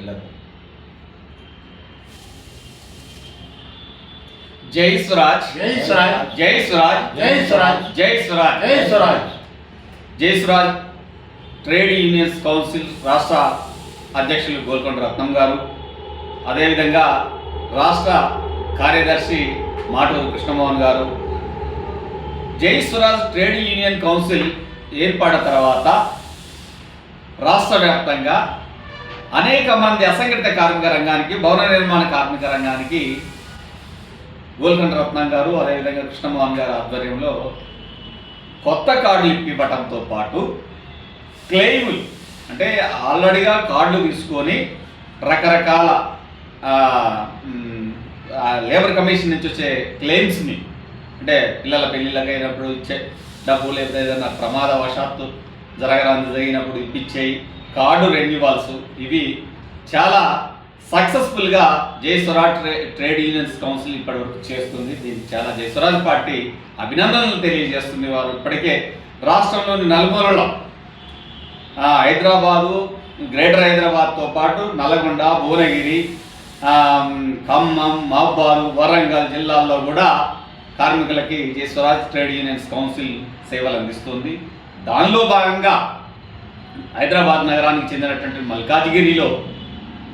వెళ్ళదు జై స్వరాజ్. జై స్వరాజ్. జై స్వరాజ్. జై స్వరాజ్. జై స్వరాజ్. జై స్వరాజ్. జై స్వరాజ్. ట్రేడ్ యూనియన్స్ కౌన్సిల్ రాష్ట్ర అధ్యక్షులు గోల్కొండ రత్నం గారు. అదేవిధంగా రాష్ట్ర కార్యదర్శి మాటూరు కృష్ణమోహన్ గారు. జై స్వరాజ్ ట్రేడ్ యూనియన్ కౌన్సిల్ ఏర్పడిన తర్వాత రాష్ట్ర వ్యాప్తంగా అనేక మంది అసంఘటిత కార్మిక రంగానికి భవన నిర్మాణ కార్మిక రంగానికి గోల్కొండ రత్నం గారు అదేవిధంగా కృష్ణమోహన్ గారి ఆధ్వర్యంలో కొత్త కార్డులు ఇప్పివ్వటంతో పాటు క్లెయిములు అంటే ఆల్రెడీగా కార్డులు తీసుకొని రకరకాల లేబర్ కమిషన్ నుంచి వచ్చే క్లెయిమ్స్ని అంటే పిల్లల పెళ్ళిళ్ళకి అయినప్పుడు ఇచ్చే డబ్బు లేకపోతే ఏదైనా ప్రమాదవశాత్తు జరగరాంది జరిగినప్పుడు ఇప్పించేయి కార్డు రెన్యువల్స్. ఇవి చాలా సక్సెస్ఫుల్గా జయస్వరాజ్ ట్రే ట్రేడ్ యూనియన్స్ కౌన్సిల్ ఇప్పటివరకు చేస్తుంది. దీనికి చాలా జయస్వరాజ్ పార్టీ అభినందనలు తెలియజేస్తుంది వారు. ఇప్పటికే రాష్ట్రంలోని నలుమూలలో హైదరాబాదు గ్రేటర్ హైదరాబాద్తో పాటు నల్గొండ భువనగిరి ఖమ్మం మహబాదు వరంగల్ జిల్లాల్లో కూడా కార్మికులకి Jai Swaraj trade unions council సేవలు అందిస్తుంది. దానిలో భాగంగా హైదరాబాద్ నగరానికి చెందినటువంటి మల్కాజ్గిరిలో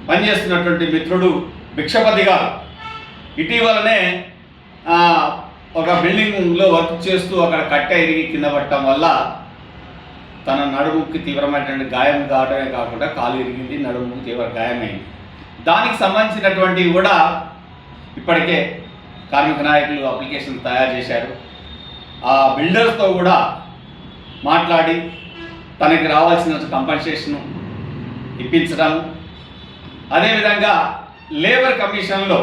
పనిచేస్తున్నటువంటి మిత్రుడు భిక్షపతి గారు. ఇటీవలనే ఒక బిల్డింగ్లో వర్క్ చేస్తూ అక్కడ కట్ట ఇరిగి కింద పట్టడం వల్ల తన నడుముకి తీవ్రమైనటువంటి గాయం కావడమే కాకుండా కాలు ఇరిగింది నడుముకి తీవ్ర గాయమైంది. దానికి సంబంధించినటువంటివి కూడా ఇప్పటికే కార్మిక నాయకులు అప్లికేషన్ తయారు చేశారు. ఆ బిల్డర్స్తో కూడా మాట్లాడి తనకి రావాల్సిన కంపన్సేషన్ ఇప్పించడం. అదేవిధంగా లేబర్ కమిషన్లో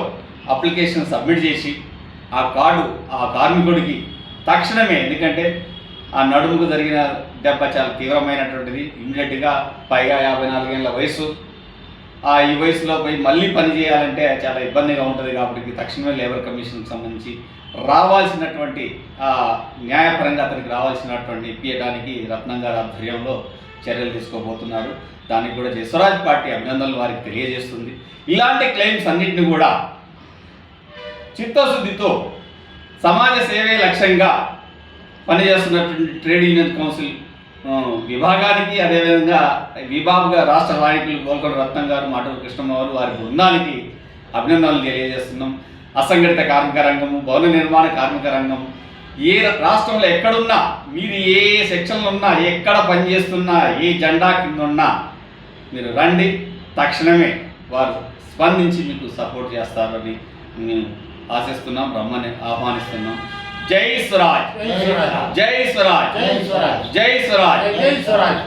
అప్లికేషన్ సబ్మిట్ చేసి ఆ కార్డు ఆ కార్మికుడికి తక్షణమే ఎందుకంటే ఆ నడుముకు జరిగిన దెబ్బ చాలా తీవ్రమైనటువంటిది. ఇమ్మీడియట్గా పైగా యాభై నాలుగేళ్ళ వయసు ఈ వయసులో పోయి మళ్ళీ పని చేయాలంటే చాలా ఇబ్బందిగా ఉంటుంది కాబట్టి తక్షణమే లేబర్ కమిషన్కి సంబంధించి రావాల్సినటువంటి న్యాయపరంగా అతనికి రావాల్సినటువంటి ఇప్పించడానికి రత్నం గారి ఆధ్వర్యంలో చర్యలు తీసుకోబోతున్నారు. దానికి కూడా జయస్వరాజ్ పార్టీ అభినందనలు వారికి తెలియజేస్తుంది. ఇలాంటి క్లెయిమ్స్ అన్నింటినీ కూడా చిత్తశుద్ధితో సమాజ సేవే లక్ష్యంగా పనిచేస్తున్నటువంటి ట్రేడ్ యూనియన్ కౌన్సిల్ విభాగానికి అదేవిధంగా విభాగ రాష్ట్ర నాయకులు గోల్కొండ రత్నం గారు మాటూరు కృష్ణమ్మ వారి బృందానికి అభినందనలు తెలియజేస్తున్నాం. అసంఘటిత కార్మిక రంగము భవన నిర్మాణ కార్మిక రంగం ఏ రాష్ట్రంలో ఎక్కడున్నా మీరు ఏ సెక్షన్లో ఉన్నా ఎక్కడ పనిచేస్తున్నా ఏ జెండా కింద ఉన్నా మీరు రండి. తక్షణమే వారు స్పందించి మీకు సపోర్ట్ చేస్తారని మేము ఆశిస్తున్నాం రమ్మని ఆహ్వానిస్తున్నాం. జై స్వరాజ్ జై స్వరాజ్ జై స్వరాజ్ జై స్వరాజ్